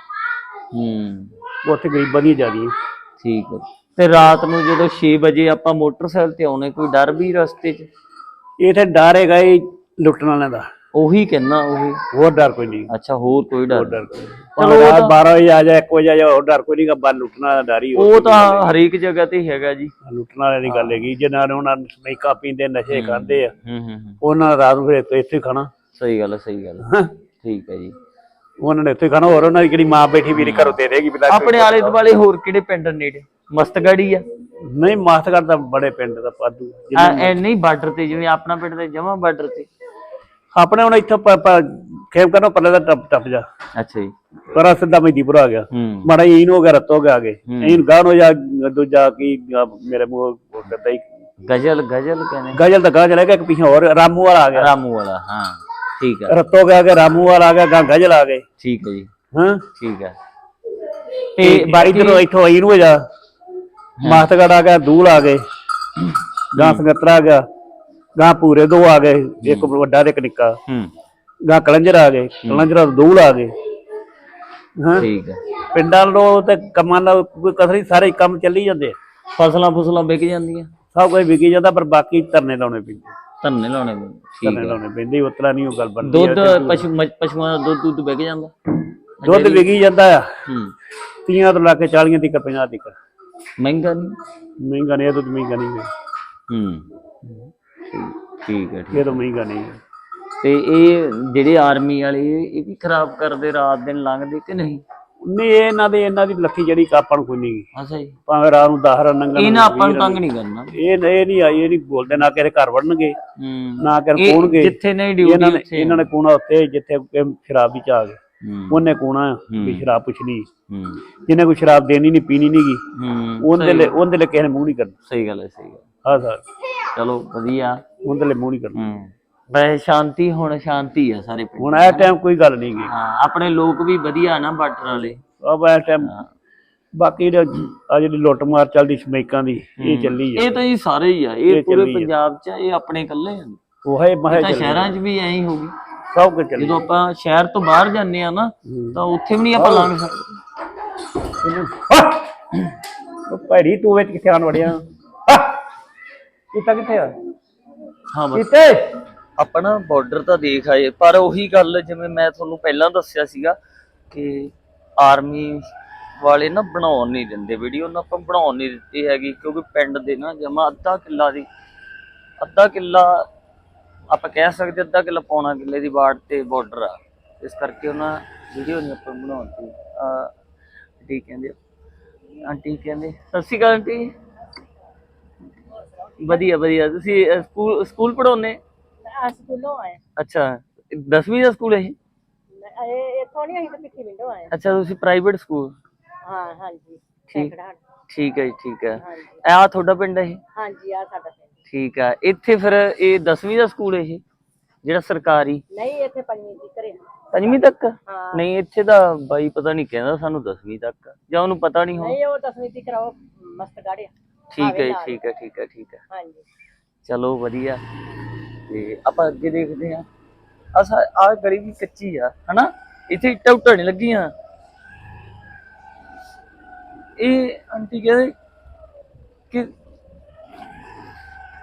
A: ਹੂੰ।
B: ਉੱਥੇ ਗਰੀਬਾਂ ਦੀਆਂ ਜ਼ਿਆਦੀਆਂ।
A: ਠੀਕ ਹੈ ਤੇ ਰਾਤ ਨੂੰ ਜਦੋਂ 6 ਵਜੇ ਆਪਾਂ ਮੋਟਰਸਾਈਕਲ ਤੇ ਆਉਣੇ ਕੋਈ ਡਰ ਵੀ ਰਸਤੇ 'ਚ?
B: ਇੱਥੇ ਡਰ ਹੈਗਾ ਇਹ ਲੁੱਟਣ ਵਾਲਿਆਂ ਦਾ।
A: ਉਹੀ ਕਹਿਣਾ ਉਹੀ।
B: ਹੋਰ ਡਰ ਕੋਈ ਨਹੀਂ।
A: ਅੱਛਾ ਹੋਰ ਕੋਈ ਡਰ?
B: ਹੋਰ ਡਰ ਕੋਈ ਨਹੀਂ। ਚਲੋ ਰਾਤ 12 ਵਜੇ ਆ ਜਾ 1 ਵਜੇ ਆ ਜਾ ਹੋਰ ਡਰ ਕੋਈ ਨਹੀਂਗਾ ਬਾਹਰ ਲੁੱਟਣ ਵਾਲਾ ਡਰ ਹੀ
A: ਉਹ ਤਾਂ ਹਰੇਕ ਜਗ੍ਹਾ ਤੇ ਹੈਗਾ ਜੀ।
B: ਲੁੱਟਣ ਵਾਲੇ ਦੀ ਗੱਲ ਹੈਗੀ ਜਿਹਨਾਂ ਨੇ ਉਹਨਾਂ ਨੂੰ ਪੀਂਦੇ ਨਸ਼ੇ ਕਰਦੇ ਆ।
A: ਹੂੰ ਹੂੰ ਹੂੰ।
B: ਉਹਨਾਂ ਨੇ ਰਾਤ ਨੂੰ ਫਿਰ ਇੱਥੇ ਇੱਥੇ ਹੀ ਖਾਣਾ।
A: ਸਹੀ ਗੱਲ ਹੈ ਸਹੀ ਗੱਲ ਹੈ।
B: ਹਾਂ।
A: ਠੀਕ ਹੈ ਜੀ।
B: ਉਹਨਾਂ ਨੇ ਇੱਥੇ ਖਾਣਾ ਹੋਰ ਉਹਨਾਂ ਦੀ ਜਿਹੜੀ ਮਾਂ ਬੈਠੀ ਵੀਰੀ ਘਰੋਂ ਦੇ ਦੇਗੀ ਬਿਲਾ
A: ਆਪਣੇ ਆਲੇ ਦੁਆਲੇ ਹੋਰ ਕਿਹੜੇ ਪਿੰਡ ਨੇੜੇ? ਮਸਤਗੜੀ ਆ।
B: ਨਹੀਂ ਮਾਸਟਰ ਦਾ ਬੜੇ ਪਿੰਡ ਦਾ ਪਾਦੂ
A: ਐ ਐ ਨਹੀਂ ਬਾਰਡਰ ਤੇ ਜਿਵੇਂ ਆਪਣਾ ਪਿੰਡ ਤੇ ਜਮਾ ਬਾਰਡਰ ਤੇ।
B: ਆਪਣੇ ਹੁਣ ਇੱਥੋਂ ਖੇਮ ਕਰਨੋਂ ਪੱਲੇ ਦਾ ਟੱਪ ਟੱਪ ਜਾ।
A: ਅੱਛਾ ਜੀ।
B: ਪਰ ਸਿੱਧਾ ਮਹਿਦੀਪੁਰ ਆ ਗਿਆ।
A: ਹੂੰ।
B: ਮਾੜਾ ਇਹਨ ਹੋ ਗਿਆ ਰਤੋ ਗਿਆ ਆਗੇ। ਇਹਨ ਗਾਣ ਹੋ ਜਾ ਦੂਜਾ ਕੀ ਮੇਰੇ ਮੂੰਹ ਕਰਦਾ ਹੀ।
A: ਗਜ਼ਲ ਗਜ਼ਲ ਕਹਿੰਦੇ।
B: ਗਜਲ ਦਾ ਗਾਂ ਚਲਾ ਗਿਆ ਇੱਕ ਪਿੱਛੇ ਹੋਰ ਰਾਮੂ ਵਾਲਾ ਆ ਗਿਆ।
A: ਰਾਮੂ ਵਾਲਾ ਹਾਂ। ਠੀਕ ਹੈ
B: ਰਤੋ ਗਿਆ ਗਿਆ ਰਾਮੂ ਵਾਲਾ ਆ ਗਿਆ ਗਾਂ ਗਜਲ ਆ ਗਏ।
A: ਠੀਕ ਹੈ ਜੀ।
B: ਹਾਂ?
A: ਠੀਕ ਹੈ
B: ਤੇ ਬਾਈ ਇਧਰੋਂ ਇੱਥੋਂ ਇਹਨ ਹੋ ਜਾ ਮਾਸਤਗੜ ਆ ਗਿਆ ਦੂਲ ਆ ਗਏ। ਗਾਂ ਸੰਗਤਰਾ ਆ ਗਿਆ ਗਾਂ ਪੂਰੇ ਦੋ ਆ ਗਏ ਇੱਕ ਵੱਡਾ ਤੇ ਇੱਕ ਨਿੱਕਾ।
A: ਹੂੰ।
B: ਗਾਂ ਕਲੰਜਰ ਆ ਗਏ ਕਲੰਜਰਾ ਤੋਂ ਦੂਲ ਆ ਗਏ। ਹਾਂ?
A: ਠੀਕ ਹੈ
B: ਪਿੰਡਾਂ ਲੋ ਤੇ ਕੰਮਾਂ ਨਾਲ ਕੋਈ ਕਸਰੀ ਸਾਰੇ ਕੰਮ ਚੱਲੀ ਜਾਂਦੇ।
A: ਫਸਲਾਂ ਫਸਲਾਂ ਵਿਕ ਜਾਂਦੀਆਂ।
B: ਸਭ ਕੁਝ ਵਿਕੀ ਜਾਂਦਾ ਪਰ ਬਾਕੀ ਧਰਨੇ ਲਾਉਣੇ ਪੈਂਦੇ
A: ਧੰਨੇ ਲਾਉਣੇ ਪੈਂਦੇ। ਠੀਕ
B: ਧਰਨੇ
A: ਹੈ
B: ਲਾਉਣੇ ਪੈਂਦੇ ਉਤਰਾ ਨਹੀਂ ਉਹ ਗੱਲ ਬਣਦੀ
A: ਦੁੱਧ ਪਸ਼ੂ ਮੱਝ- ਪਸ਼ੂਆਂ ਦਾ ਦੁੱਧ ਦੁੱਧ ਵਿਕ ਜਾਂਦਾ।
B: ਦੁੱਧ ਵਿਕੀ ਜਾਂਦਾ ਆ।
A: ਹੂੰ।
B: ਤੀਆਂ ਤੋਂ ਲਾ ਕੇ 40 ਤੀਕ 50 ਤੀਕ।
A: ਮਹਿੰਗਾ ਨਹੀਂ?
B: ਮਹਿੰਗਾ ਨਹੀਂ ਇਹ ਦੁੱਧ ਮਹਿੰਗਾ ਨਹੀਂ ਹੈ।
A: ਹੂੰ। ਠੀਕ- ਠੀਕ ਹੈ। ਠੀਕ
B: ਇਹ ਤਾਂ ਮਹਿੰਗਾ ਨਹੀਂ ਹੈ।
A: ਤੇ ਇਹ ਜਿਹੜੇ ਆਰਮੀ ਵਾਲੇ ਇਹ ਵੀ ਖਰਾਬ ਕਰਦੇ ਰਾਤ ਦਿਨ ਲੰਘਦੇ ਕਿ ਨਹੀਂ?
B: ਨਹੀਂ ਇਹ ਇਹਨਾਂ ਦੇ ਇਹਨਾਂ ਦੀ ਲੱਥੀ ਜਿਹੜੀ ਆਪਾਂ ਨੂੰ ਕੋਈ ਨਹੀਂ।
A: ਅੱਛਾ ਜੀ।
B: ਭਾਵੇਂ ਰਾਤ ਨੂੰ 10 ਰਨ ਨੰਗਣ
A: ਇਹਨਾਂ ਆਪਾਂ ਨੂੰ ਤੰਗ ਨਹੀਂ ਕਰਨਾ।
B: ਇਹ ਇਹ ਨਹੀਂ ਆਈ ਇਹ ਨਹੀਂ ਬੋਲਦੇ ਨਾ ਕਿਸੇ ਘਰ ਵੜਨਗੇ ਨਾ ਕਰ ਕੋਣਗੇ।
A: ਜਿੱਥੇ ਨਹੀਂ ਡਿਊਟੀ
B: ਇਹਨਾਂ ਨੇ ਕੋਣਾ ਉੱਥੇ ਜਿੱਥੇ ਸ਼ਰਾਬ ਚਾ ਗਏ
A: ਹੂੰ।
B: ਉਹਨੇ ਕੋਣਾ ਵੀ ਸ਼ਰਾਬ ਪੁੱਛਣੀ ਜਿਹਨੇ ਕੋਈ ਸ਼ਰਾਬ ਦੇਣੀ ਨਹੀਂ ਪੀਣੀ ਨਹੀਂ ਗੀ
A: ਹੂੰ।
B: ਉਹਦੇ ਲਈ ਉਹਦੇ ਲਈ ਕਿਸੇ ਨੇ ਮੂੰਹ ਨਹੀਂ ਕਰਨਾ।
A: ਸਹੀ ਗੱਲ ਹੈ ਸਹੀ ਗੱਲ।
B: ਹਾਂ ਸਰ।
A: ਚਲੋ ਵਧੀਆ।
B: ਉਹਦੇ ਲਈ ਮੂੰਹ ਨਹੀਂ ਕਰਨਾ।
A: ਵੈਸੇ ਸ਼ਾਂਤੀ ਹੁਣ ਸ਼ਾਂਤੀ ਆ ਸਾਰੇ ਪਿੰਡ
B: ਹੁਣ ਇਹ ਟਾਈਮ ਕੋਈ ਗੱਲ ਨਹੀਂ ਗੀ।
A: ਹਾਂ ਆਪਣੇ ਲੋਕ ਵੀ ਵਧੀਆ ਨਾ ਬਾਰਡਰ ਵਾਲੇ।
B: ਅਬ ਇਹ ਟਾਈਮ ਬਾਕੀ ਆ ਜਿਹੜੀ ਲੁੱਟ ਮਾਰ ਚੱਲਦੀ ਸਮੈਕਾਂ ਦੀ ਇਹ ਚੱਲੀ ਆ।
A: ਇਹ ਤਾਂ ਜੀ ਸਾਰੇ ਹੀ ਆ ਇਹ ਪੂਰੇ। ਪੰਜਾਬ 'ਚ ਇਹ ਆਪਣੇ ਇਕੱਲੇ ਆ।
B: ਉਹ ਹੈ ਮਹੇ
A: ਤਾਂ ਸ਼ਹਿਰਾਂ 'ਚ ਵੀ ਐਂ ਹੀ ਹੋਗੀ
B: ਸਭ ਕੁਝ ਚੱਲੀ
A: ਜਦੋਂ ਆਪਾਂ ਸ਼ਹਿਰ ਤੋਂ ਬਾਹਰ ਜਾਂਦੇ ਆ ਨਾ ਤਾਂ ਉੱਥੇ ਵੀ ਨਹੀਂ ਆਪਾਂ ਲੰਘ ਸਕਦੇ।
B: ਉਹ ਭੈੜੀ ਤੂੰ ਵਿੱਚ ਕਿੱਥੇ ਆਣ ਵੜਿਆ ਕਿਤਾ ਕਿੱਥੇ ਆ?
A: ਹਾਂ ਬਸ।
B: ਕਿੱਥੇ?
A: ਆਪਾਂ ਨਾ ਬਾਰਡਰ ਤਾਂ ਦੇਖ ਆਏ, ਪਰ ਉਹੀ ਗੱਲ ਜਿਵੇਂ ਮੈਂ ਤੁਹਾਨੂੰ ਪਹਿਲਾਂ ਦੱਸਿਆ ਸੀਗਾ ਕਿ ਆਰਮੀ ਵਾਲੇ ਨਾ ਬਣਾਉਣ ਨਹੀਂ ਦਿੰਦੇ ਵੀਡੀਓ ਨਾ ਆਪਾਂ ਬਣਾਉਣ ਨਹੀਂ ਦਿੱਤੀ ਹੈਗੀ, ਕਿਉਂਕਿ ਪਿੰਡ ਦੇ ਨਾ ਜਮਾ ਅੱਧਾ ਕਿੱਲਾ ਦੀ, ਅੱਧਾ ਕਿੱਲਾ ਆਪਾਂ ਕਹਿ ਸਕਦੇ ਅੱਧਾ ਕਿੱਲਾ ਪੌਣਾ ਕਿੱਲੇ ਦੀ ਬਾੜ ਤੇ ਬਾਰਡਰ ਆ। ਇਸ ਕਰਕੇ ਉਹਨਾਂ ਵੀਡੀਓ ਨਹੀਂ ਆਪਾਂ ਬਣਾਉਂਦੇ ਆ ਠੀਕ ਕਹਿੰਦੇ ਆਂਟੀ ਕਹਿੰਦੇ, ਸਤਿ ਸ਼੍ਰੀ ਅਕਾਲ ਆਂਟੀ ਵਧੀਆ ਵਧੀਆ। ਤੁਸੀਂ ਸਕੂਲ ਸਕੂਲ ਪੜਾਉਨੇ
C: ਆ ਸਕੂਲੋਂ ਆਏ
A: ਅੱਛਾ 10ਵੀਂ ਦਾ ਸਕੂਲ ਹੈ ਇਹ
C: ਮੈਂ- ਇਹ ਇੱਥੋਂ ਨਹੀਂ ਅਸੀਂ ਤਾਂ ਪਿੱਛੇ ਵਿੰਡੋ ਆਏ
A: ਅੱਛਾ ਤੁਸੀਂ ਪ੍ਰਾਈਵੇਟ ਸਕੂਲ
C: ਹਾਂ ਹਾਂਜੀ
A: ਠੀਕ
C: ਸੈਕੜਾ
A: ਠੀਕ ਹੈ ਜੀ ਠੀਕ ਹੈ
C: ਹਾਂਜੀ
A: ਆ ਤੁਹਾਡਾ ਪਿੰਡ ਹੈ ਇਹ
C: ਹਾਂਜੀ ਆ ਸਾਡਾ ਪਿੰਡ
A: ਠੀਕ ਹੈ ਇੱਥੇ ਫਿਰ ਇਹ 10ਵੀਂ ਦਾ ਸਕੂਲ ਹੈ ਇਹ ਜਿਹੜਾ ਸਰਕਾਰੀ
C: ਨਹੀਂ ਇੱਥੇ ਪੰਜਵੀਂ ਦੀ ਘਰੇ
A: ਪੰਜਵੀਂ ਤੱਕ
C: ਹਾਂ
A: ਨਹੀਂ ਇੱਥੇ ਦਾ ਬਾਈ ਪਤਾ ਨਹੀਂ ਕਹਿੰਦਾ ਸਾਨੂੰ 10ਵੀਂ ਤੱਕ ਜਾਂ ਉਹਨੂੰ ਪਤਾ ਨਹੀਂ ਹੋ
C: ਨਹੀਂ ਉਹ ਦਸਵੀਂ ਦੀ ਕਰਾਓ ਮਸਤ ਗਾੜਿਆ
A: ਠੀਕ ਹੈ ਜੀ, ਠੀਕ ਹੈ ਠੀਕ ਹੈ ਠੀਕ ਹੈ
C: ਹਾਂਜੀ
A: ਚਲੋ ਵਧੀਆ ਤੇ ਆਪਾਂ ਅੱਗੇ ਦੇਖਦੇ ਆ ਆ ਆ ਗਲੀ ਵੀ ਕੱਚੀ ਆ, ਹਨਾ? ਇੱਥੇ ਇੱਟਾਂ ਉੱਟਾਂ ਨਹੀਂ ਲੱਗੀਆਂ। ਇਹ ਆਂਟੀ ਕਹਿੰਦੇ ਕਿ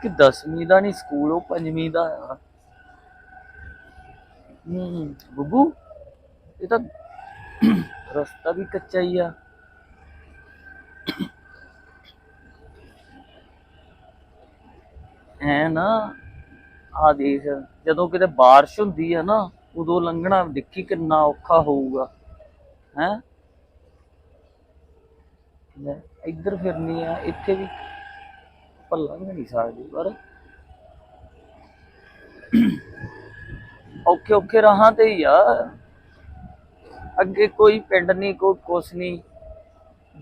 A: ਕਿ 10ਵੀਂ ਦਾ ਨਹੀਂ, ਸਕੂਲ ਉਹ ਪੰਜਵੀਂ ਦਾ ਆ। ਹੂੰ, ਬੱਬੂ, ਇਹ ਤਾਂ ਰਸਤਾ ਵੀ ਕੱਚਾ ਹੀ ਆ। ਹੈ ਨਾ। ਆ ਦੇਖ ਜਦੋਂ ਕਿਤੇ ਬਾਰਿਸ਼ ਹੁੰਦੀ ਹੈ ਨਾ, ਉਦੋਂ ਲੰਘਣਾ, ਦੇਖੀ ਕਿੰਨਾ ਔਖਾ ਹੋਊਗਾ। ਹੈ? ਇੱਧਰ ਫਿਰਨੀ ਆ, ਇੱਥੇ ਵੀ ਪੱਲਾ ਲੰਘ ਨਹੀਂ ਸਕਦੇ, ਪਰ ਔਖੇ ਔਖੇ ਰਾਹਾਂ ਤੇ ਹੀ ਆ। ਅੱਗੇ ਕੋਈ ਪਿੰਡ ਨਹੀਂ, ਕੋਈ ਕੁਛ ਨਹੀਂ।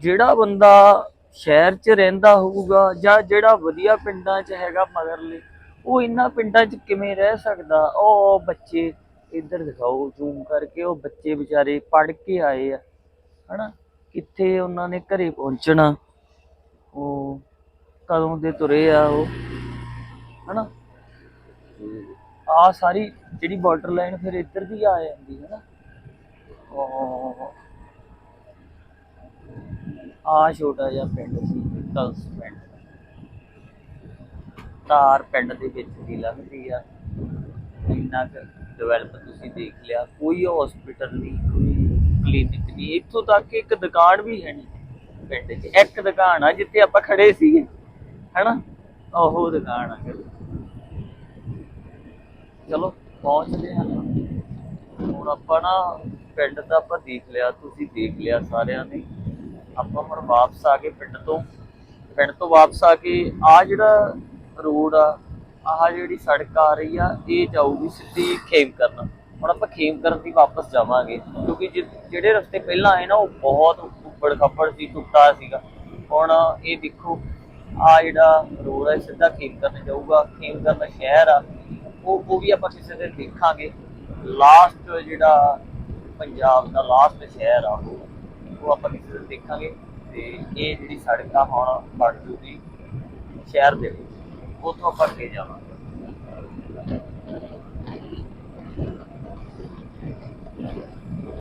A: ਜਿਹੜਾ ਬੰਦਾ ਸ਼ਹਿਰ 'ਚ ਰਹਿੰਦਾ ਹੋਊਗਾ ਜਾਂ ਜਿਹੜਾ ਵਧੀਆ ਪਿੰਡਾਂ 'ਚ ਹੈਗਾ ਮਗਰਲੇ ਉਹ ਇਹਨਾਂ ਪਿੰਡਾਂ 'ਚ ਕਿਵੇਂ ਰਹਿ ਸਕਦਾ? ਉਹ ਬੱਚੇ ਇੱਧਰ ਦਿਖਾਓ ਜ਼ੂਮ ਕਰਕੇ। ਉਹ ਬੱਚੇ ਵਿਚਾਰੇ ਪੜ੍ਹ ਕੇ ਆਏ ਆ, ਹਨਾ? ਕਿੱਥੇ ਉਹਨਾਂ ਨੇ ਘਰੇ ਪਹੁੰਚਣਾ? ਉਹ ਕਦੋਂ ਦੇ ਤੁਰੇ ਆ ਉਹ, ਹਨਾ? ਆ ਸਾਰੀ ਜਿਹੜੀ ਬਾਰਡਰ ਲਾਈਨ ਫਿਰ ਇੱਧਰ ਦੀ ਆ ਜਾਂਦੀ ਹੈ ਨਾ। ਉਹ ਆ ਛੋਟਾ ਜਿਹਾ ਪਿੰਡ ਸੀ, ਕਲਸ ਪਿੰਡ। ਤਾਰ ਪਿੰਡ ਦੇ ਵਿੱਚ ਦੀ ਲੰਘਦੀ ਆ। ਇੰਨਾ ਕੁ ਡਿਵੈਲਪ ਤੁਸੀਂ ਦੇਖ ਲਿਆ। ਕੋਈ ਹਸਪੀਟਲ ਨਹੀਂ, ਕੋਈ ਕਲੀਨਿਕ ਨਹੀਂ। ਇੱਥੋਂ ਤੱਕ ਕਿ ਇੱਕ ਦੁਕਾਨ ਵੀ ਹੈ ਨਹੀਂ ਪਿੰਡ 'ਚ। ਇੱਕ ਦੁਕਾਨ ਆ ਜਿੱਥੇ ਆਪਾਂ ਖੜੇ ਸੀਗੇ, ਹੈਨਾ? ਉਹ ਦੁਕਾਨ ਆ ਚਲੋ, ਪਹੁੰਚਦੇ ਹਾਂ ਹੁਣ ਆਪਾਂ ਨਾ ਪਿੰਡ ਦਾ ਆਪਾਂ ਦੇਖ ਲਿਆ, ਤੁਸੀਂ ਦੇਖ ਲਿਆ ਸਾਰਿਆਂ ਨੇ। ਆਪਾਂ ਹੁਣ ਵਾਪਸ ਆ ਕੇ ਪਿੰਡ ਤੋਂ। ਪਿੰਡ ਤੋਂ ਵਾਪਸ ਆ ਕੇ ਆ ਜਿਹੜਾ ਰੋਡ ਆ, ਆਹ ਜਿਹੜੀ ਸੜਕ ਆ ਰਹੀ ਆ, ਇਹ ਜਾਊਗੀ ਸਿੱਧੀ ਖੇਮ ਕਰਨ ਹੁਣ ਆਪਾਂ ਖੇਮ ਕਰਨ ਦੀ ਵਾਪਸ ਜਾਵਾਂਗੇ, ਕਿਉਂਕਿ ਜਿ- ਜਿਹੜੇ ਰਸਤੇ ਪਹਿਲਾਂ ਆਏ ਨਾ, ਉਹ ਬਹੁਤ ਉੱਪੜ ਖੱਪੜ ਸੀ, ਟੁੱਟਾ ਸੀਗਾ। ਹੁਣ ਇਹ ਦੇਖੋ ਆ ਜਿਹੜਾ ਰੋਡ ਹੈ ਸਿੱਧਾ ਖੇਮ ਕਰਨ ਜਾਊਗਾ। ਖੇਮ ਕਰਨ ਸ਼ਹਿਰ ਆ, ਉਹ ਉਹ ਵੀ ਆਪਾਂ ਕਿਸੇ ਦਿਨ ਦੇਖਾਂਗੇ। ਲਾਸਟ ਜਿਹੜਾ ਪੰਜਾਬ ਦਾ ਲਾਸਟ ਸ਼ਹਿਰ ਆ, ਉਹ ਉਹ ਆਪਾਂ ਕਿਸੇ ਦਿਨ ਦੇਖਾਂਗੇ। ਤੇ ਇਹ ਜਿਹੜੀ ਸੜਕ ਆ, ਹੁਣ ਬਣ ਜੂਗੀ ਸ਼ਹਿਰ ਦੇ ਵਿੱਚ। ਉੱਥੋਂ ਆਪਾਂ ਕੇ ਜਾਵਾਂਗੇ